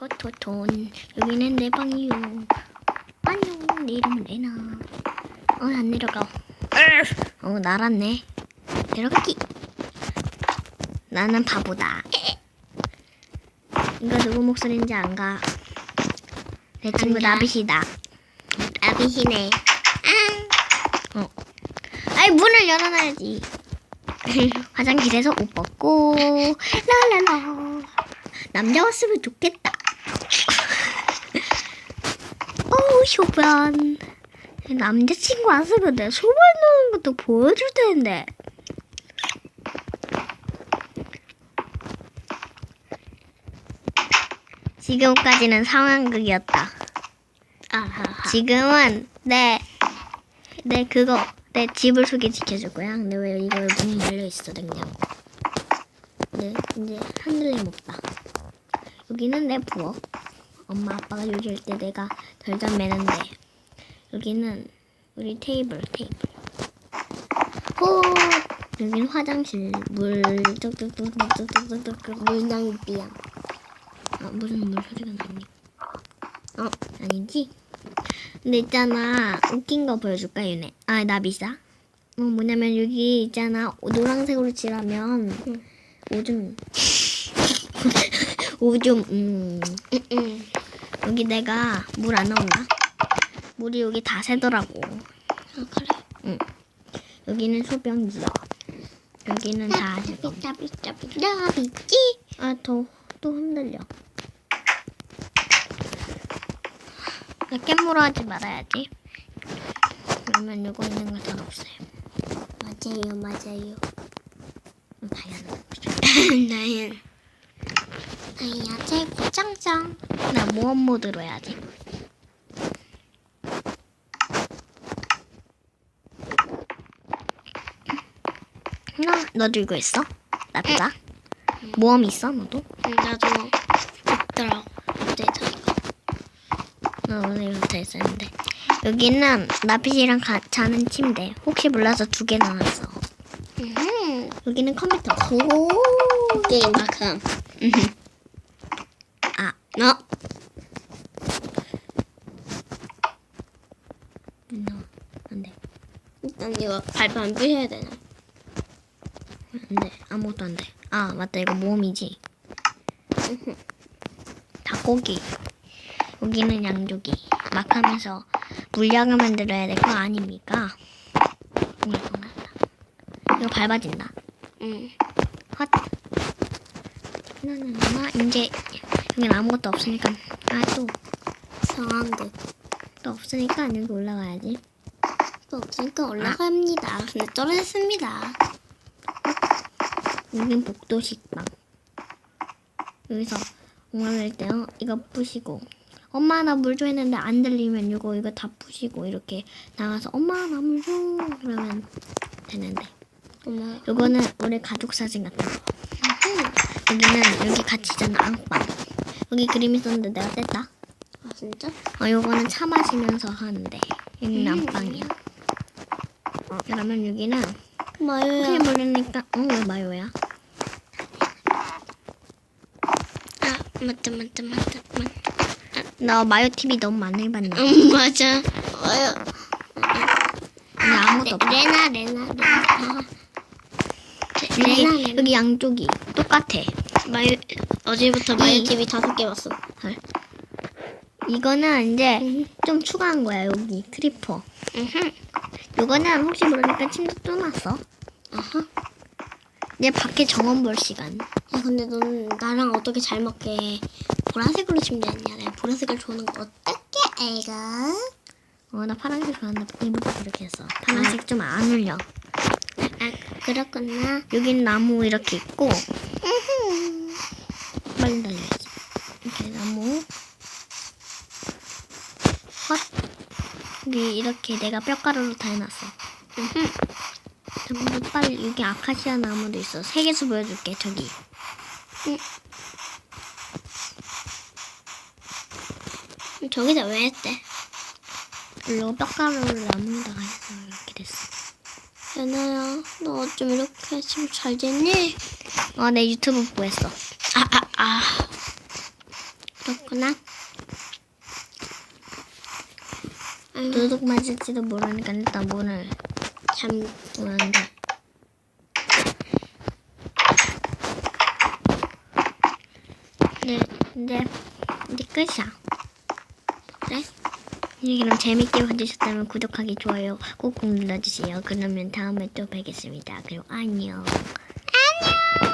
토토톤 여기는 내 방이요. 안녕 내 이름은 레나. 어안 내려가 어 날았네. 내려가기. 나는 바보다. 이거 누구 목소리인지 안가. 내 친구. 나빗이다. 나비시네. 어. 아이 문을 열어놔야지. 화장실에서 옷 벗고. 라라라. 남자 왔으면 좋겠다 어우 소변 남자친구 왔으면 내 소변 넣는 것도 보여줄 텐데 지금까지는 상황극이었다 아하하. 지금은 내, 내 그거, 내 집을 소개시켜줄 거야. 근데 왜 이거 문이 열려 있어, 냉장고. 네, 이제 흔들림 없다. 여기는 내 부엌. 엄마, 아빠가 요리할 때 내가 덜덜 매는데. 여기는 우리 테이블, 테이블. 호! 여기는 화장실, 물, 뚝뚝뚝뚝뚝뚝뚝, 물낭비야. 아, 무슨 물 소리가 나니? 어, 아니지? 근데 있잖아 웃긴 거 보여줄까 윤혜? 아 나비사? 어 뭐냐면 여기 있잖아 노란색으로 칠하면 오줌 오줌 음 응. 여기 내가 물안 나온다 물이 여기 다 새더라고. 아 그래. 응. 여기는 소변기야 여기는 다 지금. 나비지? 아 더 또 흔들려. 나 깻물어 하지 말아야지. 그러면 이거 있는 거다 없어요. 맞아요, 맞아요. 다이아는 나연. 아 야 최고 짱짱. 나 모험 모드로 해야지 나 너도 이거 있어? 나보다 모험 있어 너도? 응, 나도 있더라고. 업데이트. 나 오늘 이거 다 했었는데 여기는 나빛이랑 가, 자는 침대 혹시 몰라서 두 개 나왔어 음. 여기는 컴퓨터 오. 게임 만큼. 아 어. no. 안돼. 일단 이거 발판 안 부셔야 되나? 안 돼. 아무것도 안 돼. 아 맞다. 이거 모험이지. 닭고기. 여기는 양조기. 막 하면서 물약을 만들어야 될 거 아닙니까? 오, 이거 밟아진다. 응. 헛. 나나나. 이제 여긴 아무것도 없으니까 아또 성황극. 또 없으니까 여기 올라가야지 또 없으니까 올라갑니다. 근데 떨어졌습니다. 여긴 복도 식빵. 여기서 엄마를 때 어, 이거 부시고 엄마 나 물 줘 했는데 안 들리면 이거 이거 다 부시고 이렇게 나가서 엄마 나 물 줘 그러면 되는데 엄마. 요거는 우리 가족 사진 같은 거. 여기는 여기 같이 있잖아 안방. 여기 그림 있었는데 내가 뗐다. 아 진짜? 어 요거는 차 마시면서 하는데 여기 는 음. 안방이야. 그러면 여기는 마요야. 혹시 모르니까 어왜 마요야? 아 맞다 맞다 맞다 맞다. 나 마요 TV 너무 많이 봤네. 응 맞아. 마요. 근데 아무것도 없어. 레나 레나 레나. 여기, 레나 레나. 여기 양쪽이 똑같아. 마요 어제부터 마요 이- TV 다섯 개 봤어. 헐. 이거는 이제 음. 좀 추가한 거야 여기 크리퍼. 으흠. 이거는 혹시 모르니까 침대 뚫어놨어. 아하. 이제 밖에 정원 볼 시간. 야 근데 너는 나랑 어떻게 잘 맞게 보라색으로 침대 했냐? 내가 보라색을 좋아하는 거 어떻게 알가? 어 나 파란색 좋아하는데 이부터 이렇게 했어. 파란색 좀안 어울려. 아 그렇구나. 여긴 나무 이렇게 있고. 빨리 달려야지. 이렇게 나무. 헛. 여기 이렇게 내가 뼈가루로 다 해놨어. 으흠. 전부 빨리 여기 아카시아 나무도 있어. 세 개수 보여줄게 저기. 저기다 왜 했대? 그리고 뼈가루를 나무에다가 해서 이렇게 됐어. 연아야, 너 어쩜 이렇게 지금 잘 됐니? 어, 내 유튜브 보였어. 아, 아, 아. 그렇구나. 도둑 맞을지도 모르니까 일단 문을 참 여는데 네, 이제 이제 끝이야. 그래? 네, 그럼 재밌게 봐주셨다면 구독하기 좋아요 꾹꾹 눌러주세요. 그러면 다음에 또 뵙겠습니다. 그럼 안녕. 안녕.